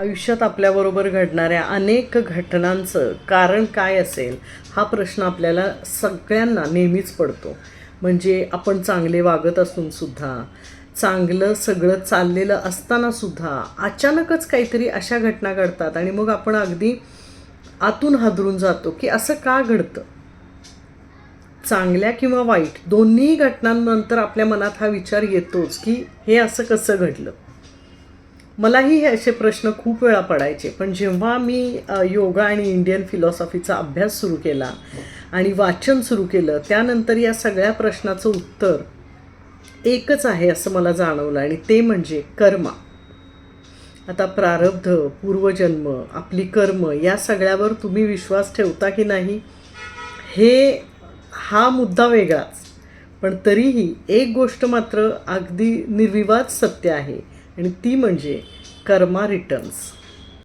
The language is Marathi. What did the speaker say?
आयुष्यात आपल्याबरोबर घडणाऱ्या अनेक घटनांचं कारण काय असेल हा प्रश्न आपल्याला सगळ्यांना नेहमीच पडतो. म्हणजे आपण चांगले वागत असून सुद्धा चांगलं सगळं चाललेलं असताना सुद्धा अचानकच काहीतरी अशा घटना घडतात आणि मग आपण अगदी आतून हादरून जातो की असं का घडतं? चांगल्या किंवा वाईट दोन्ही घटनांनंतर आपल्या मनात हा विचार येतोच की हे असं कसं घडलं? मलाही हे असे प्रश्न खूप वेळा पडायचे. पण जेव्हा मी योगा आणि इंडियन फिलॉसॉफीचा अभ्यास सुरू केला आणि वाचन सुरू केलं त्यानंतर या सगळ्या प्रश्नाचं उत्तर एकच आहे असं मला जाणवलं आणि ते म्हणजे कर्मा. आता प्रारब्ध पूर्वजन्म आपली कर्म या सगळ्यावर तुम्ही विश्वास ठेवता की नाही? हे हा मुद्दा वेगळाच. पण तरीही एक गोष्ट मात्र अगदी निर्विवाद सत्य आहे. आणि ती म्हणजे कर्मा रिटर्न्स